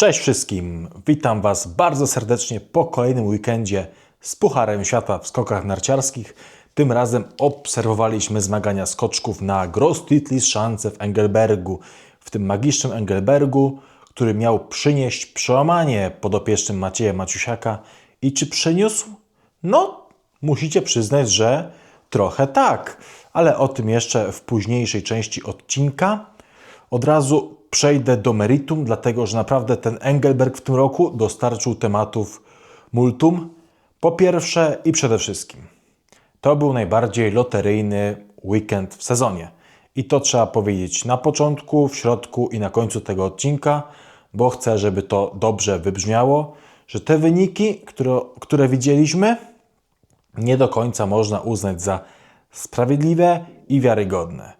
Cześć wszystkim, witam Was bardzo serdecznie po kolejnym weekendzie z Pucharem Świata w skokach narciarskich. Tym razem obserwowaliśmy zmagania skoczków na Gross Szance w Engelbergu, w tym magicznym Engelbergu, który miał przynieść przełamanie podopiecznym Macieja Maciusiaka. I czy przyniósł? No, musicie przyznać, że trochę tak, ale o tym jeszcze w późniejszej części odcinka. Od razu przejdę do meritum, dlatego że naprawdę ten Engelberg w tym roku dostarczył tematów multum. Po pierwsze i przede wszystkim, to był najbardziej loteryjny weekend w sezonie. I to trzeba powiedzieć na początku, w środku i na końcu tego odcinka, bo chcę, żeby to dobrze wybrzmiało, że te wyniki, które, które widzieliśmy, nie do końca można uznać za sprawiedliwe i wiarygodne.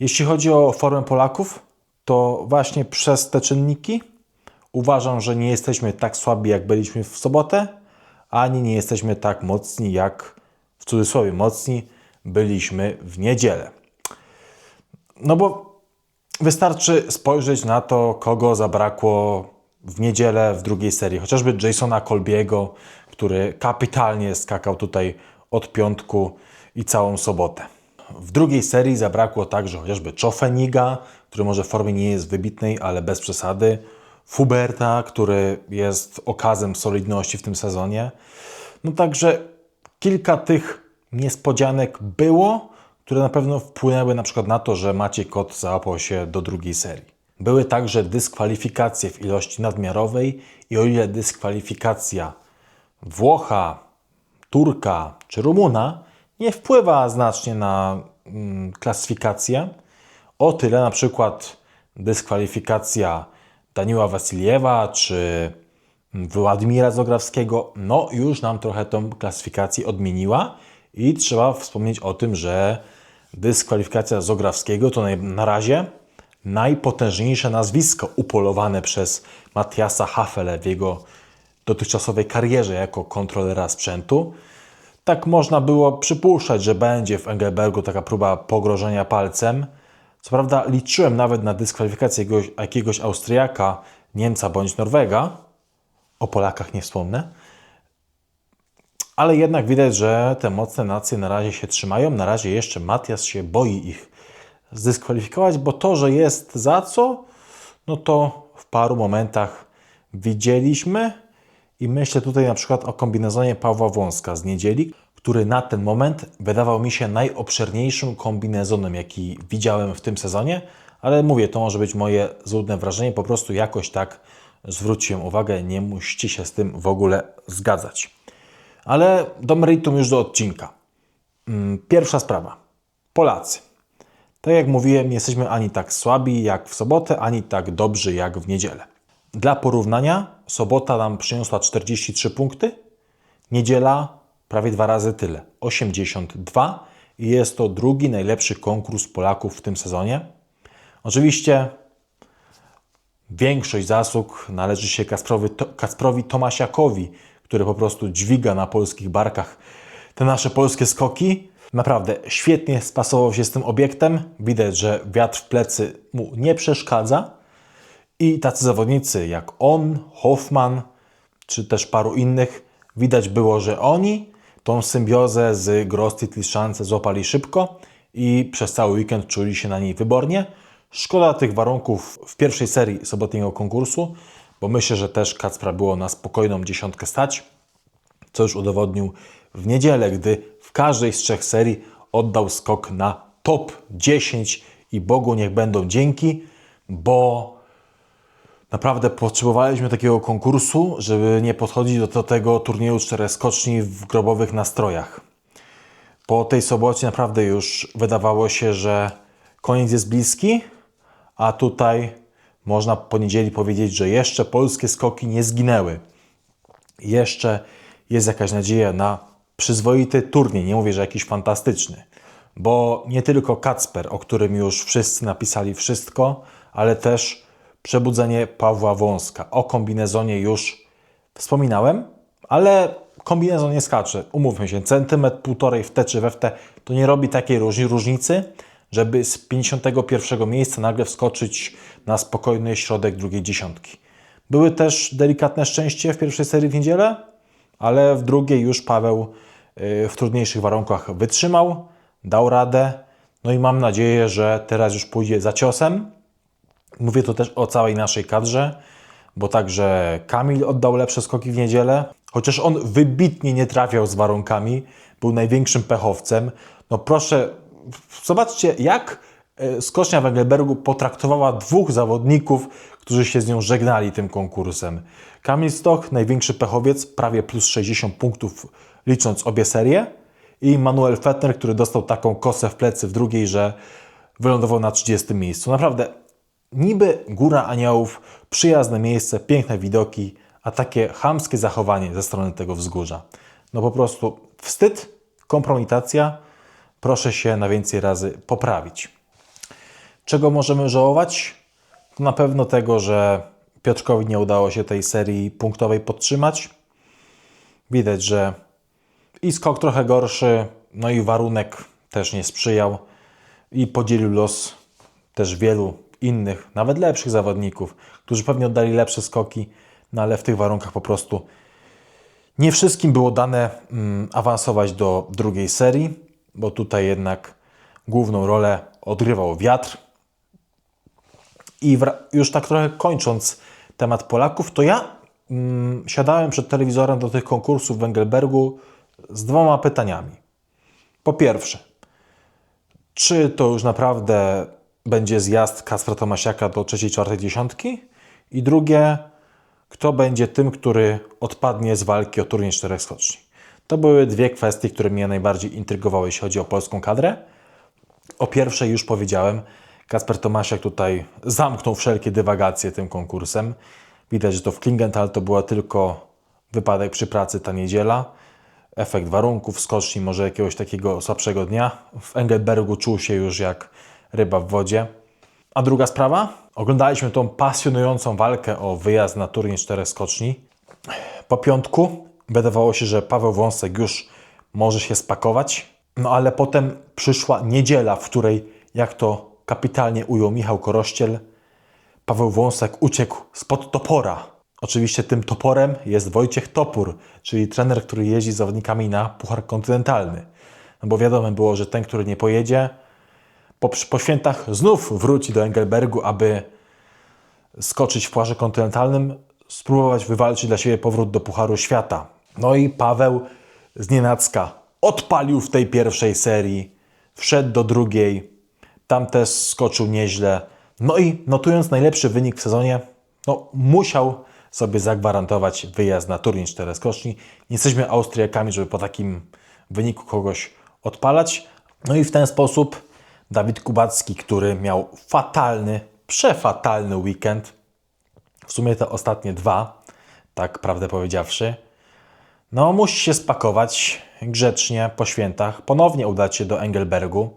Jeśli chodzi o formę Polaków, to właśnie przez te czynniki uważam, że nie jesteśmy tak słabi, jak byliśmy w sobotę, ani nie jesteśmy tak mocni, jak w cudzysłowie mocni byliśmy w niedzielę. No bo wystarczy spojrzeć na to, kogo zabrakło w niedzielę w drugiej serii. Chociażby Jasona Kolbiego, który kapitalnie skakał tutaj od piątku i całą sobotę. W drugiej serii zabrakło także chociażby Czofeniga, który może w formie nie jest wybitnej, ale bez przesady. Fuberta, który jest okazem solidności w tym sezonie. No także kilka tych niespodzianek było, które na pewno wpłynęły na przykład na to, że Maciej Kot załapał się do drugiej serii. Były także dyskwalifikacje w ilości nadmiarowej i o ile dyskwalifikacja Włocha, Turka czy Rumuna nie wpływa znacznie na mm, klasyfikację, o tyle na przykład dyskwalifikacja Daniła Wasiliewa czy Władimira Zograwskiego, no już nam trochę tą klasyfikację odmieniła i trzeba wspomnieć o tym, że dyskwalifikacja Zograwskiego to na razie najpotężniejsze nazwisko upolowane przez Matiasa Hafele w jego dotychczasowej karierze jako kontrolera sprzętu. Tak można było przypuszczać, że będzie w Engelbergu taka próba pogrożenia palcem. Co prawda liczyłem nawet na dyskwalifikację jakiegoś, jakiegoś Austriaka, Niemca bądź Norwega. O Polakach nie wspomnę. Ale jednak widać, że te mocne nacje na razie się trzymają. Na razie jeszcze Matias się boi ich zdyskwalifikować, bo to, że jest za co, no to w paru momentach widzieliśmy. I myślę tutaj na przykład o kombinezonie Pawła Wąska z niedzieli, który na ten moment wydawał mi się najobszerniejszym kombinezonem, jaki widziałem w tym sezonie, ale mówię, to może być moje złudne wrażenie, po prostu jakoś tak zwróciłem uwagę, nie musicie się z tym w ogóle zgadzać. Ale do meritum już do odcinka. Mm, pierwsza sprawa. Polacy. Tak jak mówiłem, nie jesteśmy ani tak słabi jak w sobotę, ani tak dobrzy jak w niedzielę. Dla porównania, sobota nam przyniosła 43 punkty, niedziela prawie dwa razy tyle 82 i jest to drugi najlepszy konkurs Polaków w tym sezonie. Oczywiście większość zasług należy się Kasprowi Tomasiakowi, który po prostu dźwiga na polskich barkach te nasze polskie skoki. Naprawdę świetnie spasował się z tym obiektem. Widać, że wiatr w plecy mu nie przeszkadza. I tacy zawodnicy jak on, Hoffman, czy też paru innych, widać było, że oni tą symbiozę z Grostit Liszance złapali szybko i przez cały weekend czuli się na niej wybornie. Szkoda tych warunków w pierwszej serii sobotniego konkursu, bo myślę, że też Kacpra było na spokojną dziesiątkę stać, co już udowodnił w niedzielę, gdy w każdej z trzech serii oddał skok na top 10 i Bogu niech będą dzięki, bo Naprawdę potrzebowaliśmy takiego konkursu, żeby nie podchodzić do, tego turnieju czterech skoczni w grobowych nastrojach. Po tej sobocie naprawdę już wydawało się, że koniec jest bliski, a tutaj można po niedzieli powiedzieć, że jeszcze polskie skoki nie zginęły. Jeszcze jest jakaś nadzieja na przyzwoity turniej, nie mówię, że jakiś fantastyczny, bo nie tylko Kacper, o którym już wszyscy napisali wszystko, ale też Przebudzenie Pawła Wąska. O kombinezonie już wspominałem, ale kombinezon nie skacze. Umówmy się, centymetr, półtorej w te czy we w te to nie robi takiej różnicy, żeby z 51 miejsca nagle wskoczyć na spokojny środek drugiej dziesiątki. Były też delikatne szczęście w pierwszej serii w niedzielę, ale w drugiej już Paweł y, w trudniejszych warunkach wytrzymał, dał radę. No i mam nadzieję, że teraz już pójdzie za ciosem. Mówię to też o całej naszej kadrze, bo także Kamil oddał lepsze skoki w niedzielę, chociaż on wybitnie nie trafiał z warunkami, był największym pechowcem. No proszę, zobaczcie, jak e, skocznia Węgelbergu potraktowała dwóch zawodników, którzy się z nią żegnali tym konkursem. Kamil Stoch, największy pechowiec, prawie plus 60 punktów licząc obie serie i Manuel Fettner, który dostał taką kosę w plecy w drugiej, że wylądował na 30 miejscu. Naprawdę, niby Góra Aniołów, przyjazne miejsce, piękne widoki, a takie chamskie zachowanie ze strony tego wzgórza. No po prostu wstyd, kompromitacja, proszę się na więcej razy poprawić. Czego możemy żałować? To na pewno tego, że Piotrkowi nie udało się tej serii punktowej podtrzymać. Widać, że i skok trochę gorszy, no i warunek też nie sprzyjał i podzielił los też wielu innych, nawet lepszych zawodników, którzy pewnie oddali lepsze skoki, no ale w tych warunkach po prostu nie wszystkim było dane mm, awansować do drugiej serii, bo tutaj jednak główną rolę odgrywał wiatr. I już tak trochę kończąc temat Polaków, to ja mm, siadałem przed telewizorem do tych konkursów w Engelbergu z dwoma pytaniami. Po pierwsze, czy to już naprawdę będzie zjazd Kacpra Tomasiaka do trzeciej, czwartej dziesiątki? I drugie, kto będzie tym, który odpadnie z walki o turniej czterech skoczni? To były dwie kwestie, które mnie najbardziej intrygowały, jeśli chodzi o polską kadrę. O pierwszej już powiedziałem, Kasper Tomasiak tutaj zamknął wszelkie dywagacje tym konkursem. Widać, że to w Klingenthal to była tylko wypadek przy pracy ta niedziela efekt warunków, skoczni, może jakiegoś takiego słabszego dnia. W Engelbergu czuł się już jak ryba w wodzie. A druga sprawa, oglądaliśmy tą pasjonującą walkę o wyjazd na turniej czterech skoczni. Po piątku wydawało się, że Paweł Wąsek już może się spakować, no ale potem przyszła niedziela, w której, jak to kapitalnie ujął Michał Korościel, Paweł Wąsek uciekł spod topora Oczywiście tym toporem jest Wojciech Topór, czyli trener, który jeździ z zawodnikami na Puchar Kontynentalny. No bo wiadomo było, że ten, który nie pojedzie, po, po świętach znów wróci do Engelbergu, aby skoczyć w Pucharze Kontynentalnym, spróbować wywalczyć dla siebie powrót do Pucharu Świata. No i Paweł z nienacka odpalił w tej pierwszej serii, wszedł do drugiej, tam też skoczył nieźle. No i notując najlepszy wynik w sezonie, no musiał sobie zagwarantować wyjazd na turniej cztereskoczni. Nie jesteśmy Austriakami, żeby po takim wyniku kogoś odpalać. No i w ten sposób Dawid Kubacki, który miał fatalny, przefatalny weekend, w sumie te ostatnie dwa, tak prawdę powiedziawszy, no musi się spakować grzecznie po świętach, ponownie udać się do Engelbergu,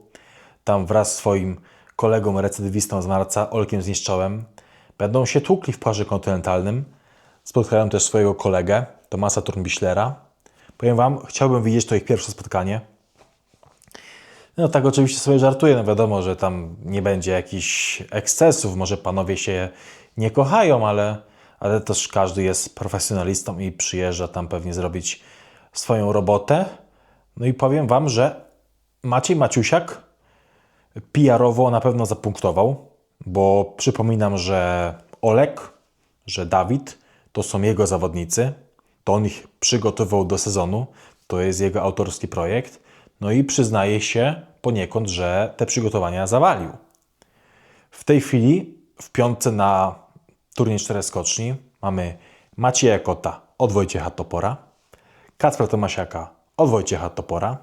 tam wraz z swoim kolegą recydywistą z marca, Olkiem Zniszczołem, będą się tłukli w parze kontynentalnym, Spotkałem też swojego kolegę, Tomasa Turnbischlera. Powiem Wam, chciałbym widzieć to ich pierwsze spotkanie. No tak oczywiście sobie żartuję, no wiadomo, że tam nie będzie jakichś ekscesów, może panowie się nie kochają, ale, ale też każdy jest profesjonalistą i przyjeżdża tam pewnie zrobić swoją robotę. No i powiem Wam, że Maciej Maciusiak PR-owo na pewno zapunktował, bo przypominam, że Olek, że Dawid to są jego zawodnicy, to on ich przygotował do sezonu, to jest jego autorski projekt, no i przyznaje się poniekąd, że te przygotowania zawalił. W tej chwili w piątce na turniej czterech skoczni mamy Macieja Kota od Wojciecha Topora, Kacpra Tomasiaka od Wojciecha Topora,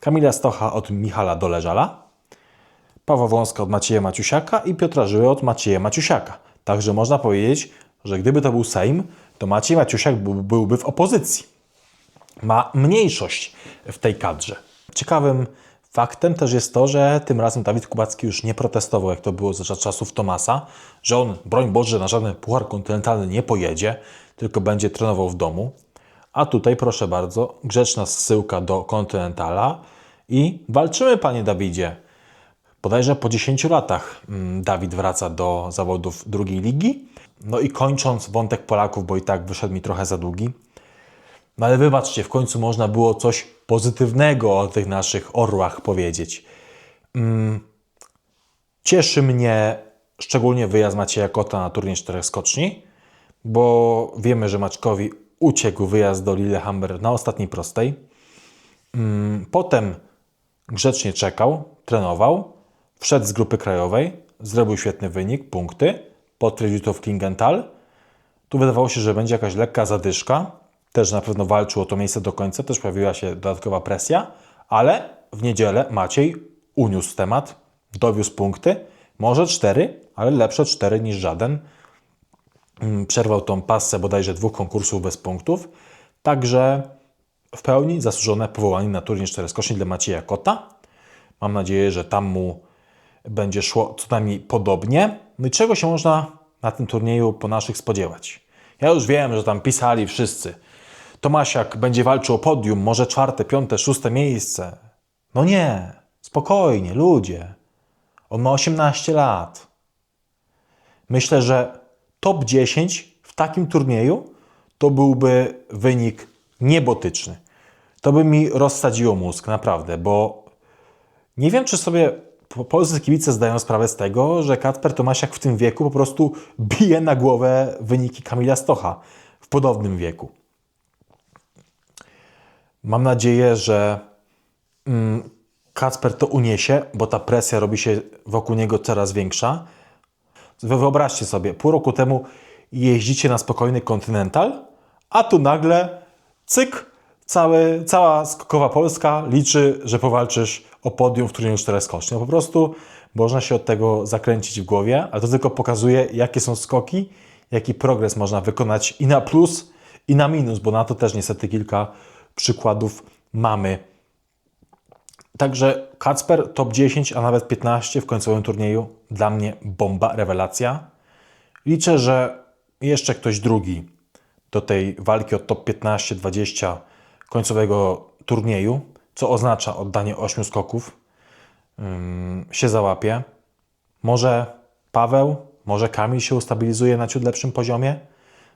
Kamila Stocha od Michala Doleżala, Pawła Wąska od Macieja Maciusiaka i Piotra Żyły od Macieja Maciusiaka. Także można powiedzieć, że gdyby to był Sejm, to Maciej Maciusiak byłby w opozycji. Ma mniejszość w tej kadrze. Ciekawym faktem też jest to, że tym razem Dawid Kubacki już nie protestował, jak to było za czasów Tomasa, że on, broń Boże, na żaden puchar kontynentalny nie pojedzie, tylko będzie trenował w domu. A tutaj, proszę bardzo, grzeczna zsyłka do kontynentala i walczymy, panie Dawidzie. Bodajże po 10 latach mm, Dawid wraca do zawodów drugiej ligi. No i kończąc wątek Polaków, bo i tak wyszedł mi trochę za długi. No ale wybaczcie, w końcu można było coś pozytywnego o tych naszych orłach powiedzieć. Mm, cieszy mnie szczególnie wyjazd Macieja Kota na turniej czterech skoczni, bo wiemy, że Maćkowi uciekł wyjazd do Lillehammer na ostatniej prostej. Mm, potem grzecznie czekał, trenował, wszedł z grupy krajowej, zrobił świetny wynik, punkty, potwierdził to w Klingenthal. Tu wydawało się, że będzie jakaś lekka zadyszka. Też na pewno walczył o to miejsce do końca, też pojawiła się dodatkowa presja, ale w niedzielę Maciej uniósł temat, dowiózł punkty, może cztery, ale lepsze cztery niż żaden. Mm, Przerwał tą passę bodajże dwóch konkursów bez punktów. Także w pełni zasłużone powołanie na turniej czteroskoczni dla Macieja Kota. Mam nadzieję, że tam mu będzie szło co najmniej podobnie. No i czego się można na tym turnieju po naszych spodziewać? Ja już wiem, że tam pisali wszyscy. Tomasiak będzie walczył o podium, może czwarte, piąte, szóste miejsce. No nie, spokojnie, ludzie. On ma 18 lat. Myślę, że top 10 w takim turnieju to byłby wynik niebotyczny. To by mi rozsadziło mózg, naprawdę, bo nie wiem, czy sobie po- polscy kibice zdają sprawę z tego, że Kacper Tomasiak w tym wieku po prostu bije na głowę wyniki Kamila Stocha w podobnym wieku. Mam nadzieję, że mm, Kacper to uniesie, bo ta presja robi się wokół niego coraz większa. Wy Wyobraźcie sobie, pół roku temu jeździcie na spokojny Continental, a tu nagle cyk, cały, cała skokowa Polska liczy, że powalczysz o podium w turnieju czteroskoczni. No po prostu można się od tego zakręcić w głowie, ale to tylko pokazuje, jakie są skoki, jaki progres można wykonać i na plus, i na minus, bo na to też niestety kilka przykładów mamy. Także Kacper top 10, a nawet 15 w końcowym turnieju. Dla mnie bomba, rewelacja. Liczę, że jeszcze ktoś drugi do tej walki o top 15-20 końcowego turnieju, co oznacza oddanie 8 skoków, się załapie. Może Paweł, może Kamil się ustabilizuje na ciut lepszym poziomie,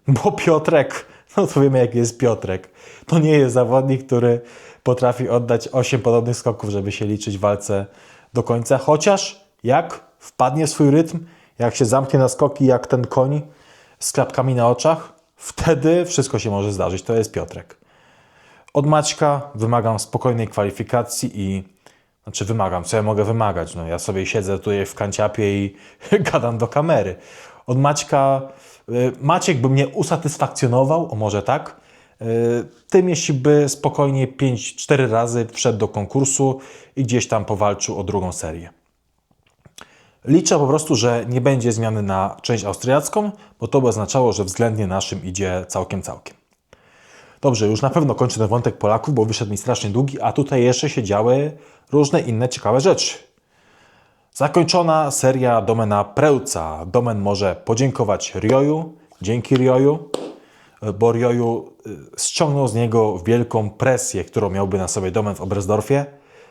bo Piotrek, no to wiemy jaki jest Piotrek. To nie jest zawodnik, który potrafi oddać 8 podobnych skoków, żeby się liczyć w walce do końca. Chociaż jak wpadnie swój rytm, jak się zamknie na skoki, jak ten koń z klapkami na oczach, wtedy wszystko się może zdarzyć. To jest Piotrek. Od Maćka wymagam spokojnej kwalifikacji i znaczy wymagam, co ja mogę wymagać? No ja sobie siedzę tutaj w kanciapie i gadam do kamery. Od Maćka Maciek by mnie usatysfakcjonował, o może tak, y, tym jeśli by spokojnie 5-4 razy wszedł do konkursu i gdzieś tam powalczył o drugą serię. Liczę po prostu, że nie będzie zmiany na część austriacką, bo to by oznaczało, że względnie naszym idzie całkiem, całkiem. Dobrze, już na pewno kończę ten wątek Polaków, bo wyszedł mi strasznie długi, a tutaj jeszcze się działy różne inne ciekawe rzeczy. Zakończona seria Domena Prełca. Domen może podziękować Rioju, dzięki Rioju, bo Rioju y, ściągnął z niego wielką presję, którą miałby na sobie Domen w Oberstdorfie.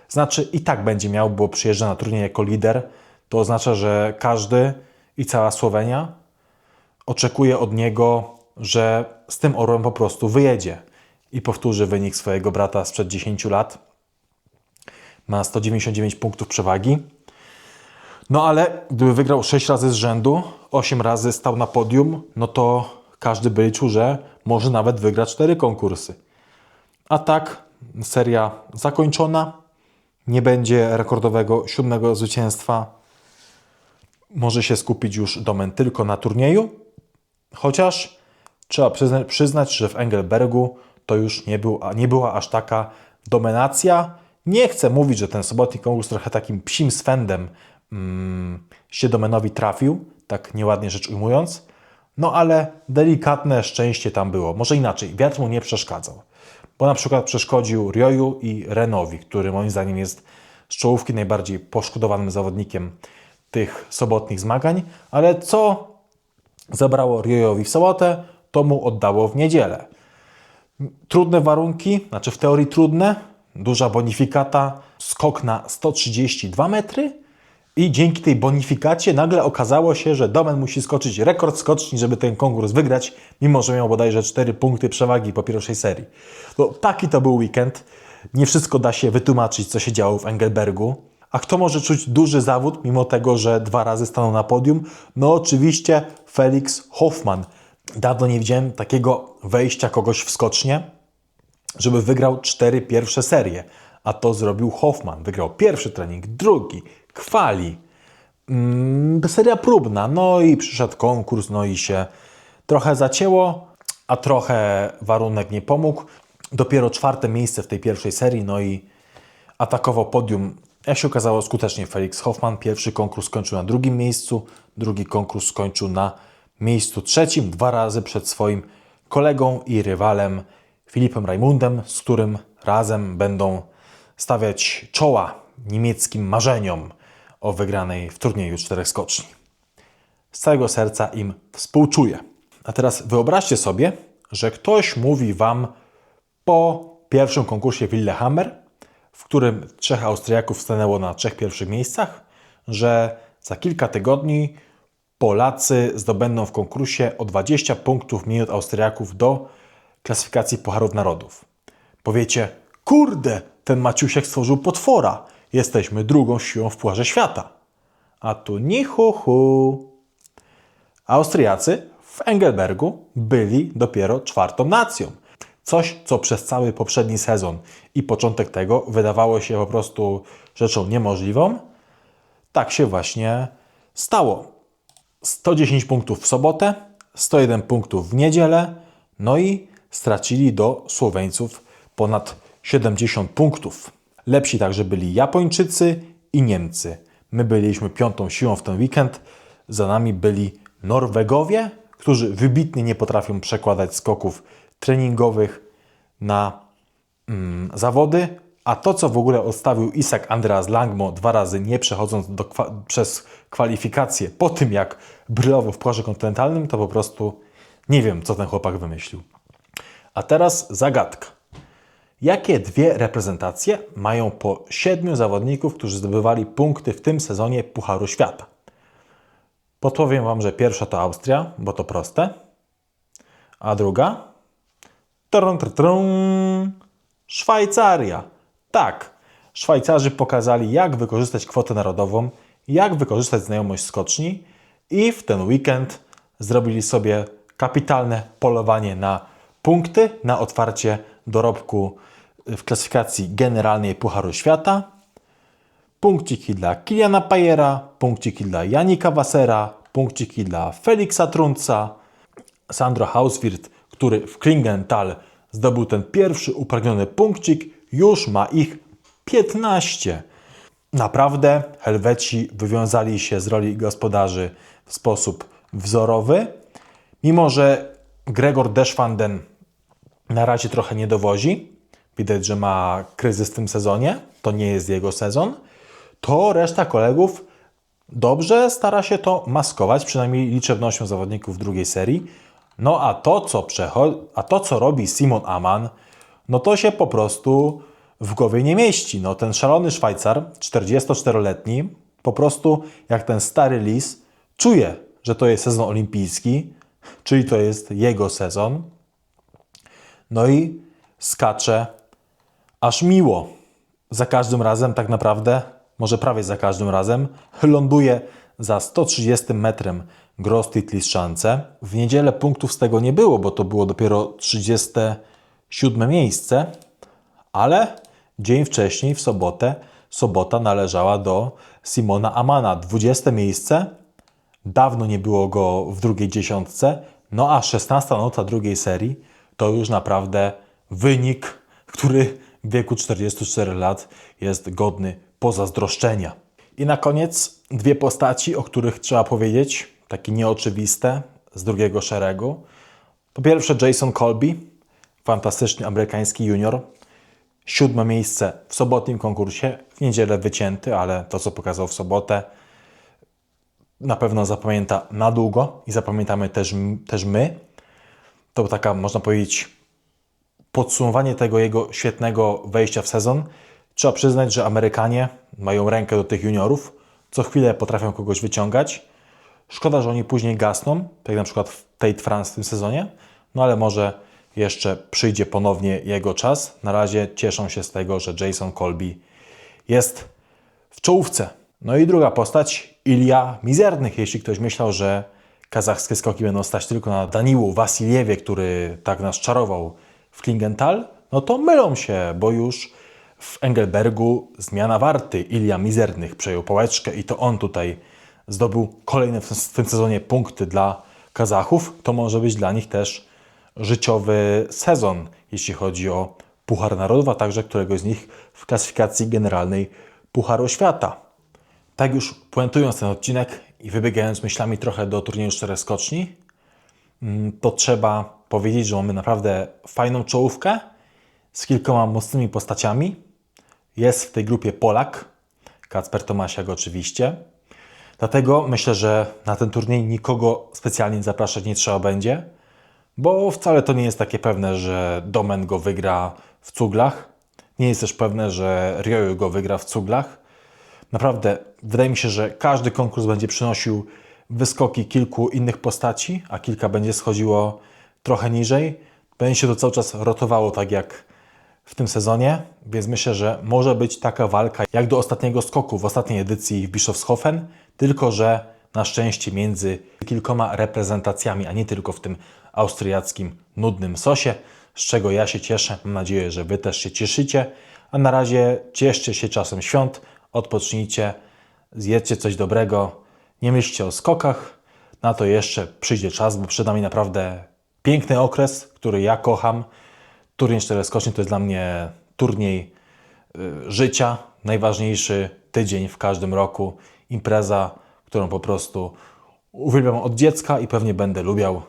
Znaczy i tak będzie miał, bo przyjeżdża na turniej jako lider. To oznacza, że każdy i cała Słowenia oczekuje od niego, że z tym orłem po prostu wyjedzie i powtórzy wynik swojego brata sprzed 10 lat. Ma 199 punktów przewagi. No ale gdyby wygrał 6 razy z rzędu, 8 razy stał na podium, no to każdy by liczył, że może nawet wygrać 4 konkursy. A tak, seria zakończona. Nie będzie rekordowego siódmego zwycięstwa. Może się skupić już Domen tylko na turnieju. Chociaż trzeba przyznać, przyznać że w Engelbergu to już nie, był, nie była aż taka dominacja. Nie chcę mówić, że ten sobotni konkurs trochę takim psim swędem mm, się Domenowi trafił, tak nieładnie rzecz ujmując. No ale delikatne szczęście tam było. Może inaczej, wiatr mu nie przeszkadzał. Bo na przykład przeszkodził Rioju i Renowi, który moim zdaniem jest z czołówki najbardziej poszkodowanym zawodnikiem tych sobotnich zmagań. Ale co zabrało Riojowi w sobotę, to mu oddało w niedzielę. Trudne warunki, znaczy w teorii trudne, duża bonifikata, skok na 132 metry I dzięki tej bonifikacie nagle okazało się, że Domen musi skoczyć rekord skoczni, żeby ten konkurs wygrać, mimo że miał bodajże 4 punkty przewagi po pierwszej serii. No, taki to był weekend. Nie wszystko da się wytłumaczyć, co się działo w Engelbergu. A kto może czuć duży zawód, mimo tego, że dwa razy stanął na podium? No oczywiście Felix Hoffman. Dawno nie widziałem takiego wejścia kogoś w skocznie, żeby wygrał cztery pierwsze serie. A to zrobił Hoffman. Wygrał pierwszy trening, drugi, kwali, mm, seria próbna, no i przyszedł konkurs, no i się trochę zacięło, a trochę warunek nie pomógł. Dopiero czwarte miejsce w tej pierwszej serii, no i atakował podium. Jak się okazało, skutecznie Felix Hoffman. Pierwszy konkurs skończył na drugim miejscu, drugi konkurs skończył na miejscu trzecim, dwa razy przed swoim kolegą i rywalem Filipem Raimundem, z którym razem będą stawiać czoła niemieckim marzeniom o wygranej w turnieju czterech skoczni. Z całego serca im współczuję. A teraz wyobraźcie sobie, że ktoś mówi Wam po pierwszym konkursie Willehammer, w którym trzech Austriaków stanęło na trzech pierwszych miejscach, że za kilka tygodni Polacy zdobędą w konkursie o 20 punktów od Austriaków do klasyfikacji Pucharów Narodów. Powiecie, kurde, ten Maciusiek stworzył potwora. Jesteśmy drugą siłą w Pucharze Świata. A tu ni hu, hu. Austriacy w Engelbergu byli dopiero czwartą nacją. Coś, co przez cały poprzedni sezon i początek tego wydawało się po prostu rzeczą niemożliwą, tak się właśnie stało. 110 punktów w sobotę, 101 punktów w niedzielę, no i stracili do Słoweńców ponad 70 punktów. Lepsi także byli Japończycy i Niemcy. My byliśmy piątą siłą w ten weekend. Za nami byli Norwegowie, którzy wybitnie nie potrafią przekładać skoków treningowych na mm, zawody. A to, co w ogóle odstawił Isak Andreas Langmo dwa razy, nie przechodząc do przez kwalifikacje po tym, jak brylował w Pucharze Kontynentalnym, to po prostu nie wiem, co ten chłopak wymyślił. A teraz zagadka. Jakie dwie reprezentacje mają po siedmiu zawodników, którzy zdobywali punkty w tym sezonie Pucharu Świata? Podpowiem Wam, że pierwsza to Austria, bo to proste. A druga? Trum, trum, trum. Szwajcaria. Tak, Szwajcarzy pokazali, jak wykorzystać kwotę narodową, jak wykorzystać znajomość skoczni i w ten weekend zrobili sobie kapitalne polowanie na punkty, na otwarcie dorobku w klasyfikacji generalnej Pucharu Świata. Punkciki dla Kiliana Pajera, punkciki dla Janika Wassera, punkciki dla Felixa Trunca, Sandro Hauswirth, który w Klingenthal zdobył ten pierwszy upragniony punkcik, już ma ich 15. Naprawdę Helweci wywiązali się z roli gospodarzy w sposób wzorowy, mimo że Gregor Deschwanden na razie trochę nie dowozi, widać, że ma kryzys w tym sezonie, to nie jest jego sezon, to reszta kolegów dobrze stara się to maskować, przynajmniej liczebnością zawodników drugiej serii. No a to, co, a to, co robi Simon Aman, no to się po prostu w głowie nie mieści. No, ten szalony Szwajcar, 44-letni, po prostu jak ten stary lis, czuje, że to jest sezon olimpijski, czyli to jest jego sezon. No i skacze aż miło. Za każdym razem, tak naprawdę, może prawie za każdym razem, ląduje za 130 metrem Gross-Titlis W niedzielę punktów z tego nie było, bo to było dopiero 37 miejsce, ale dzień wcześniej, w sobotę, sobota należała do Simona Amana. 20 miejsce, dawno nie było go w drugiej dziesiątce, no a 16 nota drugiej serii to już naprawdę wynik, który w wieku 44 lat jest godny pozazdroszczenia. I na koniec dwie postaci, o których trzeba powiedzieć, takie nieoczywiste z drugiego szeregu. Po pierwsze Jason Colby, fantastyczny amerykański junior. Siódme miejsce w sobotnim konkursie, w niedzielę wycięty, ale to, co pokazał w sobotę, na pewno zapamięta na długo i zapamiętamy też, też my. To taka, można powiedzieć, podsumowanie tego jego świetnego wejścia w sezon. Trzeba przyznać, że Amerykanie mają rękę do tych juniorów. co chwilę potrafią kogoś wyciągać. Szkoda, że oni później gasną, tak na przykład w Tate France w tym sezonie, no ale może jeszcze przyjdzie ponownie jego czas. Na razie cieszą się z tego, że Jason Colby jest w czołówce. No i druga postać, Ilia Mizernych. Jeśli ktoś myślał, że kazachskie skoki będą stać tylko na Danilu Wasiliewie, który tak nas czarował w Klingenthal, no to mylą się, bo już w Engelbergu zmiana warty. Ilia Mizernych przejął pałeczkę i to on tutaj zdobył kolejne w tym sezonie punkty dla Kazachów. To może być dla nich też życiowy sezon, jeśli chodzi o Puchar Narodów, a także któregoś z nich w klasyfikacji generalnej Pucharu Świata. Tak już puentując ten odcinek i wybiegając myślami trochę do turnieju czterech skoczni, mm, to trzeba powiedzieć, że mamy naprawdę fajną czołówkę z kilkoma mocnymi postaciami. Jest w tej grupie Polak, Kacper Tomasiak oczywiście. Dlatego myślę, że na ten turniej nikogo specjalnie zapraszać nie trzeba będzie, bo wcale to nie jest takie pewne, że Domen go wygra w cuglach. Nie jest też pewne, że Ryoyu go wygra w cuglach. Naprawdę, wydaje mi się, że każdy konkurs będzie przynosił wyskoki kilku innych postaci, a kilka będzie schodziło trochę niżej. Będzie się to cały czas rotowało tak jak w tym sezonie, więc myślę, że może być taka walka jak do ostatniego skoku w ostatniej edycji w Bischofshofen, tylko że na szczęście między kilkoma reprezentacjami, a nie tylko w tym austriackim nudnym sosie, z czego ja się cieszę. Mam nadzieję, że Wy też się cieszycie. A na razie cieszcie się czasem świąt, odpocznijcie, zjedzcie coś dobrego, nie myślcie o skokach. Na to jeszcze przyjdzie czas, bo przed nami naprawdę piękny okres, który ja kocham. Turniej czteroskoczny to jest dla mnie turniej y, życia, najważniejszy tydzień w każdym roku, impreza, którą po prostu uwielbiam od dziecka i pewnie będę lubiał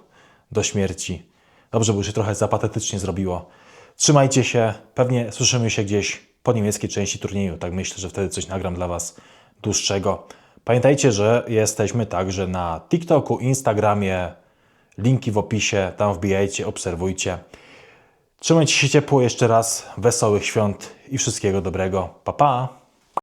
do śmierci. Dobrze, bo już się trochę zapatetycznie zrobiło. Trzymajcie się, pewnie słyszymy się gdzieś po niemieckiej części turnieju, tak myślę, że wtedy coś nagram dla Was dłuższego. Pamiętajcie, że jesteśmy także na TikToku, Instagramie, linki w opisie, tam wbijajcie, obserwujcie. Trzymajcie się ciepło jeszcze raz, wesołych świąt i wszystkiego dobrego. Pa, pa!